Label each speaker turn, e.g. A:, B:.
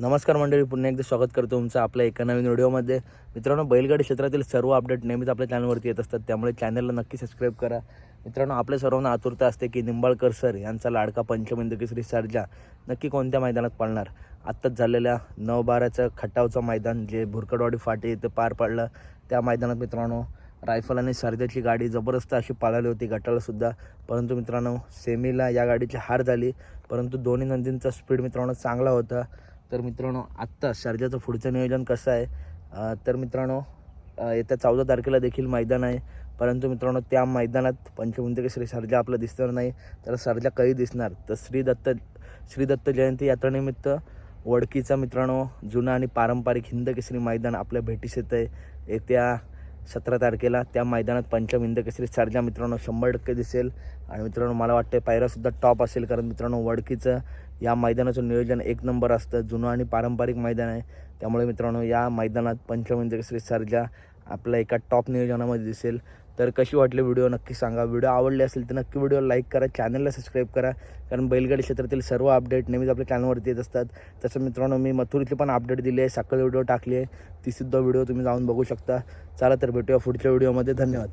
A: नमस्कार मंडळी पुन्हा एकदा स्वागत करतो तुमचं आपल्या एका नवीन व्हिडिओमध्ये. मित्रांनो बैलगाडी क्षेत्रातील सर्व अपडेट नेहमीच आपल्या चॅनलवरती येत असतात. त्यामुळे चॅनलला नक्की सबस्क्राईब करा. मित्रांनो आपल्या सर्वांना आतुरता असते की निंबाळकर सर यांचा लाडका पंचमिंद केसरी सर्जा नक्की कोणत्या मैदानात पाळणार? आत्ताच झालेल्या नऊ बाराचं खटावचं मैदान जे भुरकडवाडी फाटे इथे पार पडलं त्या मैदानात मित्रांनो रायफल आणि सर्जाची गाडी जबरदस्त अशी पाळाली होती गटालासुद्धा परंतु मित्रांनो सेमीला या गाडीची हार झाली. परंतु दोन्ही नंदींचा स्पीड मित्रांनो चांगला होता. तर मित्रांनो आत्ता शारजाचं पुढचं नियोजन कसं आहे? तर मित्रांनो येत्या चौदा तारखेला देखील मैदान आहे. परंतु मित्रांनो त्या मैदानात पंचमुंदके श्री सर्जा आपलं दिसणार नाही. तर सर्जा कधी दिसणार? तर श्री दत्त श्री दत्त जयंती यात्रेनिमित्त वडकीचा मित्रांनो जुना आणि पारंपरिक हिंद केसरी मैदान आपल्या भेटीस येतं आहे येत्या सतरा तारखेला त्या मैदानात पंचम हिंद केसरी सर्जा मित्रांनो शंभर टक्के दिसेल. आणि मित्रांनो मला वाटतं पायरासुद्धा टॉप असेल कारण मित्रांनो वडकीचं या मैदानाचं नियोजन एक नंबर असतं. जुनं आणि पारंपरिक मैदान आहे. त्यामुळे मित्रांनो या मैदानात पंचम हिंद केसरी सर्जा आपल्या एका टॉप नियोजनामध्ये दिसेल. तर कशी वाटली व्हिडिओ नक्की सांगा. व्हिडिओ आवडले असेल तर नक्की व्हिडिओ लाईक करा. चॅनलला सबस्क्राईब करा. कारण बैलगाडी क्षेत्रातील सर्व अपडेट नेहमीच आपल्या चॅनलवरती येत असतात. तसं मित्रांनो मी मथुरीची पण अपडेट दिली आहे. सकाळी व्हिडिओ टाकली आहे. तीसुद्धा व्हिडिओ तुम्ही जाऊन बघू शकता. चला तर भेटूया पुढच्या व्हिडिओमध्ये धन्यवाद.